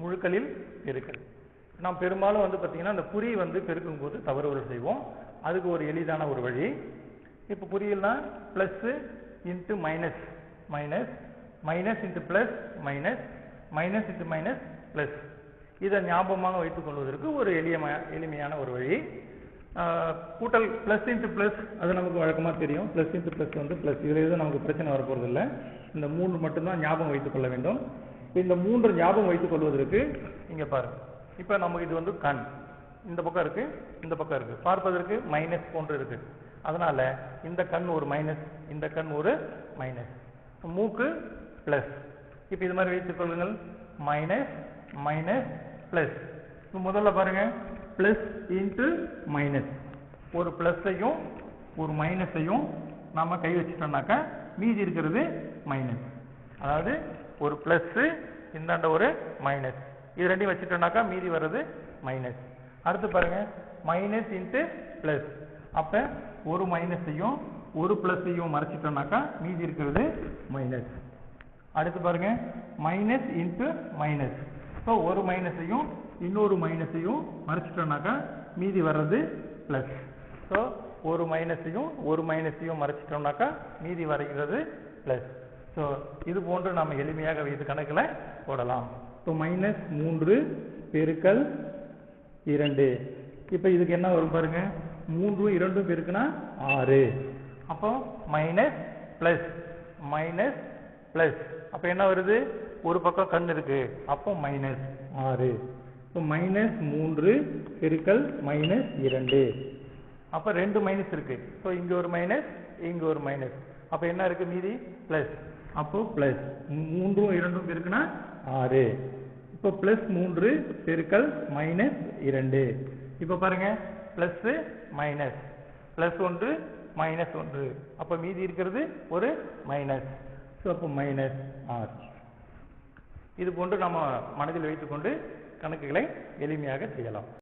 முழுக்களில் பெருக்கல் நாம் பெரும்பாலும் வந்து பார்த்தீங்கன்னா அந்த குறி வந்து பெருக்கும் போது தவறுகள் செய்வோம். அதுக்கு ஒரு எளிதான ஒரு வழி. இப்போ குறியல்னா plus into minus minus minus into plus minus minus into minus plus இதை ஞாபகமாக வைத்துக் கொள்வதற்கு ஒரு எளிய எளிமையான ஒரு வழி. கூட்டல் ப்ளஸ் இன்ட்டு ப்ளஸ் அது நமக்கு வழக்கமாக தெரியும். ப்ளஸ் இன்ட்டு ப்ளஸ் வந்து ப்ளஸ் இதில் எதுவும் நமக்கு பிரச்சனை வரப்போகிறது இல்லை இந்த மூன்று மட்டும்தான் ஞாபகம் வைத்துக் கொள்ள வேண்டும். இந்த மூன்று ஞாபகம் வைத்துக் கொள்வதற்கு இங்கே பாருங்க. இப்போ நமக்கு இது வந்து கண். இந்த பக்கம் இருக்கு இந்த பக்கம் இருக்கு. பார்ப்பதற்கு மைனஸ் போன்று இருக்கு. அதனால இந்த கண் ஒரு மைனஸ் இந்த கண் ஒரு மைனஸ் மூக்கு பிளஸ் இப்போ இது மாதிரி வைத்துக் கொள்ளுங்கள். மைனஸ் மைனஸ் பிளஸ் முதல்ல பாருங்க. பிளஸ் இன்ட்டு மைனஸ் ஒரு பிளஸ்ஸையும் ஒரு மைனஸையும் நாம கை வச்சிட்டோம்னாக்கா மீதி இருக்கிறது மைனஸ் அதாவது ஒரு பிளஸ் இந்தாண்ட ஒரு மைனஸ் இது ரெண்டையும் வச்சுட்டோம்னாக்கா மீதி வர்றது மைனஸ் அடுத்து பாருங்க மைனஸ் இன்ட்டு பிளஸ் அப்ப ஒரு மைனஸையும் ஒரு பிளஸையும் மறைச்சிட்டோம்னாக்கா மீதி இருக்கிறது மைனஸ் அடுத்து பாருங்க மைனஸ் இன்ட்டு மைனஸ் ஸோ ஒரு மைனஸையும் இன்னொரு மைனஸையும் மறைச்சிட்டோம்னாக்கா மீதி வர்றது பிளஸ் ஸோ ஒரு மைனஸையும் ஒரு மைனஸையும் மறைச்சிட்டோம்னாக்கா மீதி வரைகிறது பிளஸ் ஸோ இது போன்று நாம் எளிமையாக வைத்து கணக்கில் போடலாம். ஸோ மைனஸ் மூன்று பெருக்கல் இரண்டு. இப்போ இதுக்கு என்ன வரும் பாருங்க? மூன்றும் இரண்டும் பெருக்குனா ஆறு. அப்போ மைனஸ் பிளஸ் மைனஸ் பிளஸ் அப்போ என்ன வருது? ஒரு பக்கம் கண் இருக்கு. அப்போ மைனஸ் ஆறு. இப்போ மைனஸ் மூன்று பெருக்கல் மைனஸ் இரண்டு. அப்போ ரெண்டு மைனஸ் இருக்கு. ஸோ இங்க ஒரு மைனஸ் இங்க ஒரு மைனஸ் அப்போ என்ன இருக்கு மீதி? பிளஸ் அப்போ பிளஸ் மூன்றும் இரண்டும் இருக்குன்னா ஆறு. இப்போ பிளஸ் மூன்று பெருக்கல் மைனஸ் இரண்டு. இப்போ பாருங்க பிளஸ் மைனஸ் பிளஸ் ஒன்று மைனஸ் ஒன்று. அப்போ மீதி இருக்கிறது ஒரு மைனஸ் ஸோ அப்போ மைனஸ் ஆர் இது போன்று நம்ம மனதில் வைத்துக்கொண்டு கணக்குகளை எளிமையாக செய்யலாம்.